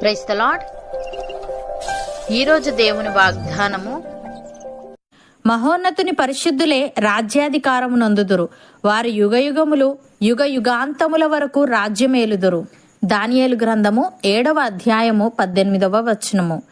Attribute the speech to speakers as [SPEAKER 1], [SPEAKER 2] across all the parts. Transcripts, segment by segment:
[SPEAKER 1] Price the lord ఈరోజు దేవుని వాగ్దానము
[SPEAKER 2] మహోన్నతుని పరిశుద్ధులే రాజ్యాధికారము నందుదురు. వారు యుగయుగములు యుగ యుగాంతముల వరకు రాజ్యమేలుదురు. దానియేలు గ్రంథము ఏడవ అధ్యాయము పద్దెనిమిదవ వచనము.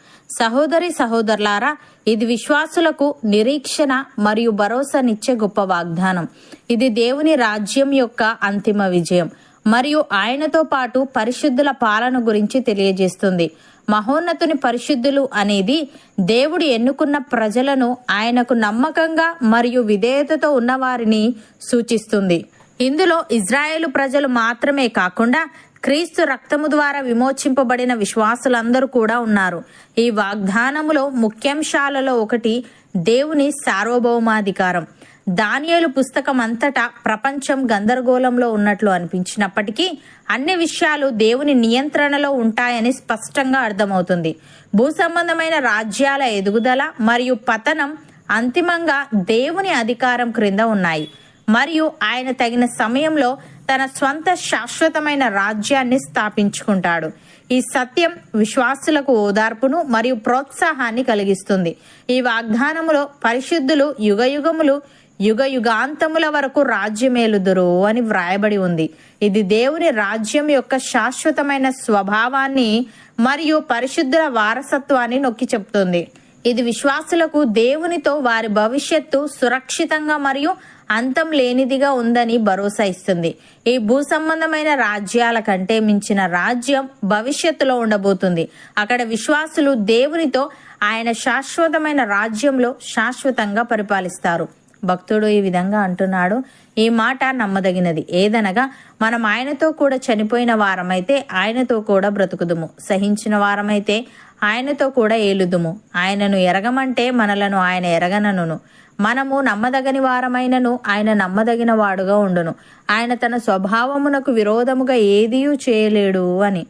[SPEAKER 2] సహోదరి సహోదరులారా ఇది విశ్వాసులకు నిరీక్షణ మరియు భరోసానిచ్చే గొప్ప వాగ్దానం. ఇది దేవుని రాజ్యం యొక్క అంతిమ విజయం. మరియు ఆయనతో పాటు పరిశుద్ధుల పాలన గురించి తెలియజేస్తుంది. మహోన్నతుని పరిశుద్ధులు అనేది దేవుడు ఎన్నుకున్న ప్రజలను ఆయనకు నమ్మకంగా మరియు విధేయతతో ఉన్నవారిని సూచిస్తుంది. ఇందులో ఇజ్రాయేలు ప్రజలు మాత్రమే కాకుండా క్రీస్తు రక్తము ద్వారా విమోచింపబడిన విశ్వాసులందరూ కూడా ఉన్నారు. ఈ వాగ్దానములో ముఖ్యాంశాలలో ఒకటి దేవుని సార్వభౌమాధికారం. దానియేలు పుస్తకం అంతటా ప్రపంచం గందరగోళంలో ఉన్నట్లు అనిపించినప్పటికీ అన్ని విషయాలు దేవుని నియంత్రణలో ఉంటాయని స్పష్టంగా అర్థమవుతుంది. భూ సంబంధమైన రాజ్యాల ఎదుగుదల మరియు పతనం అంతిమంగా దేవుని అధికారం క్రింద ఉన్నాయి. మరియు ఆయన తగిన సమయంలో తన స్వంత శాశ్వతమైన రాజ్యాన్ని స్థాపించుకుంటాడు. ఈ సత్యం విశ్వాసులకు ఓదార్పును మరియు ప్రోత్సాహాన్ని కలిగిస్తుంది. ఈ వాగ్దానములో పరిశుద్ధులు యుగయుగములు యుగ యుగాంతముల వరకు రాజ్యమేలుదురు అని వ్రాయబడి ఉంది. ఇది దేవుని రాజ్యం యొక్క శాశ్వతమైన స్వభావాన్ని మరియు పరిశుద్ధుల వారసత్వాన్ని నొక్కి చెప్తుంది. ఇది విశ్వాసులకు దేవునితో వారి భవిష్యత్తు సురక్షితంగా మరియు అంతం లేనిదిగా ఉందని భరోసా ఇస్తుంది. ఈ భూ సంబంధమైన రాజ్యాల కంటే మించిన రాజ్యం భవిష్యత్తులో ఉండబోతుంది. అక్కడ విశ్వాసులు దేవునితో ఆయన శాశ్వతమైన రాజ్యంలో శాశ్వతంగా పరిపాలిస్తారు. భక్తుడు ఈ విధంగా అంటున్నాడు. ఈ మాట నమ్మదగినది. ఏదనగా మనం ఆయనతో కూడా చనిపోయిన వారమైతే ఆయనతో కూడా బ్రతుకుదుము. సహించిన వారమైతే ఆయనతో కూడా ఏలుదుము. ఆయనను ఎరగమంటే మనలను ఆయన ఎరగనను మనము నమ్మదగని వారమైనను ఆయన నమ్మదగిన వాడుగా ఉండును. ఆయన తన స్వభావమునకు విరోధముగా ఏదియూ చేయలేడు అని.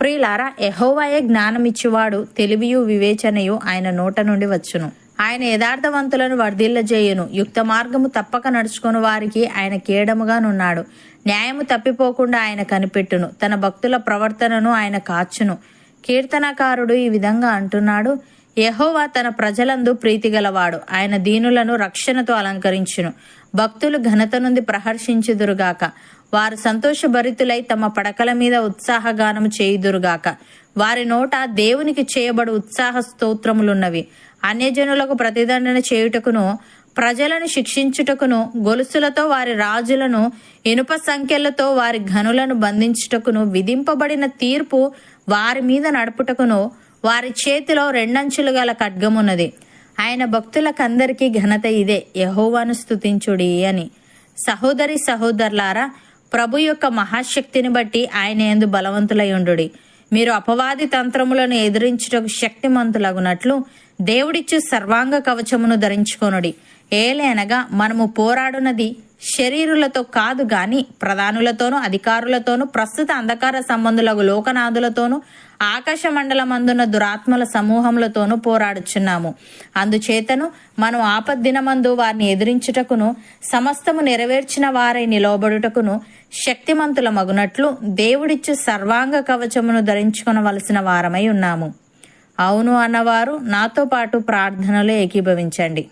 [SPEAKER 2] ప్రియులారా ఎహోవాయే జ్ఞానమిచ్చువాడు. తెలివియు వివేచనయు ఆయన నోట నుండి వచ్చును. ఆయన యథార్థవంతులను వర్ధిల్లజేయును. యుక్త మార్గము తప్పక నడుచుకుని వారికి ఆయన కేడముగానున్నాడు. న్యాయము తప్పిపోకుండా ఆయన కనిపెట్టును. తన భక్తుల ప్రవర్తనను ఆయన కాచును. కీర్తనకారుడు ఈ విధంగా అంటున్నాడు యహోవా తన ప్రజలందు ప్రీతిగలవాడు. ఆయన దీనులను రక్షణతో అలంకరించును. భక్తులు ఘనత నుండి ప్రహర్షించుదురుగాక. వారు సంతోషభరితులై తమ పడకల మీద ఉత్సాహగానము చేయుదురుగాక. వారి నోట దేవునికి చేయబడు ఉత్సాహ స్తోత్రములున్నవి. అన్యజనులకు ప్రతిదండన చేయుటకును ప్రజలను శిక్షించుటకును గొలుసులతో వారి రాజులను ఇనుప సంఖ్యలతో వారి ఘనులను బంధించుటకును విధింపబడిన తీర్పు వారి మీద నడుపుటకును వారి చేతిలో రెండంచులు గల ఖడ్గమున్నది. ఆయన భక్తులకందరికీ ఘనత ఇదే యహోవాను స్తుతించుడి అని. సహోదరి సహోదరులారా ప్రభు యొక్క మహాశక్తిని బట్టి ఆయన ఎందు బలవంతులై ఉండుడి. మీరు అపవాది తంత్రములను ఎదిరించుటకు శక్తిమంతులగునట్లు దేవుడిచ్చు సర్వాంగ కవచమును ధరించుకొనుడి. ఏలేనగా మనము పోరాడునది శరీరులతో కాదు గాని ప్రధానులతోనూ అధికారులతోనూ ప్రస్తుత అంధకార సంబంధులకు లోకనాథులతోనూ ఆకాశ మండలమందున్న దురాత్మల సమూహములతోనూ పోరాడుచున్నాము. అందుచేతను మనం ఆపద్దినమందు వారిని ఎదిరించుటకును సమస్తము నెరవేర్చిన వారై నిలవబడుటకును శక్తిమంతుల మగునట్లు దేవుడిచ్చు సర్వాంగ కవచమును ధరించుకొనవలసిన వారమై ఉన్నాము. అవును అన్నవారు నాతో పాటు ప్రార్థనలో ఏకీభవించండి.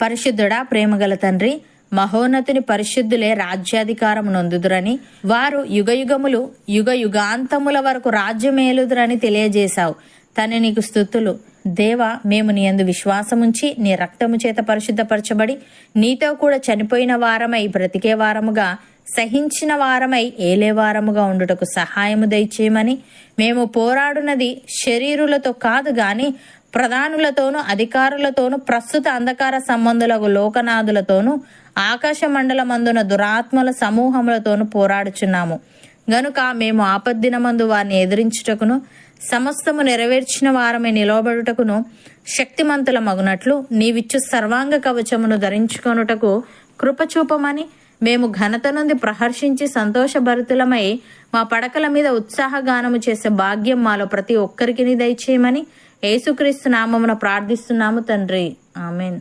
[SPEAKER 2] పరిశుద్ధుడా ప్రేమగల తండ్రి మహోన్నతుని పరిశుద్ధులే రాజ్యాధికారం నొందుదురని వారు యుగయుగములు యుగ యుగాంతముల వరకు రాజ్యమేలుదురని తెలియజేశావు. తనే నీకు స్థుతులు దేవ మేము నీ అందు విశ్వాసముంచి నీ రక్తము చేత పరిశుద్ధపరచబడి నీతో కూడా చనిపోయిన వారమై బ్రతికే వారముగా సహించిన వారమై ఏలే వారముగా ఉండుటకు సహాయము దయచేయమని మేము పోరాడునది శరీరులతో కాదు గాని ప్రధానులతోనూ అధికారులతోనూ ప్రస్తుత అంధకార సంబంధులకు లోకనాథులతోనూ ఆకాశ మండలమందున దురాత్మల సమూహములతోనూ పోరాడుచున్నాము. గనుక మేము ఆపద్దినమందు వారిని ఎదిరించుటకును సమస్తము నెరవేర్చిన వారమే నిలవబడుటకును శక్తిమంతుల మగునట్లు నీవిచ్చు సర్వాంగ కవచమును ధరించుకొనుటకు కృపచూపమని మేము ఘనత నుండి ప్రహర్షించి సంతోషభరితులమై మా పడకల మీద ఉత్సాహగానము చేసే భాగ్యం మాలో ప్రతి ఒక్కరికి దయచేయమని యేసుక్రీస్తు నామమున ప్రార్థిస్తున్నాము తండ్రి. ఆమెన్.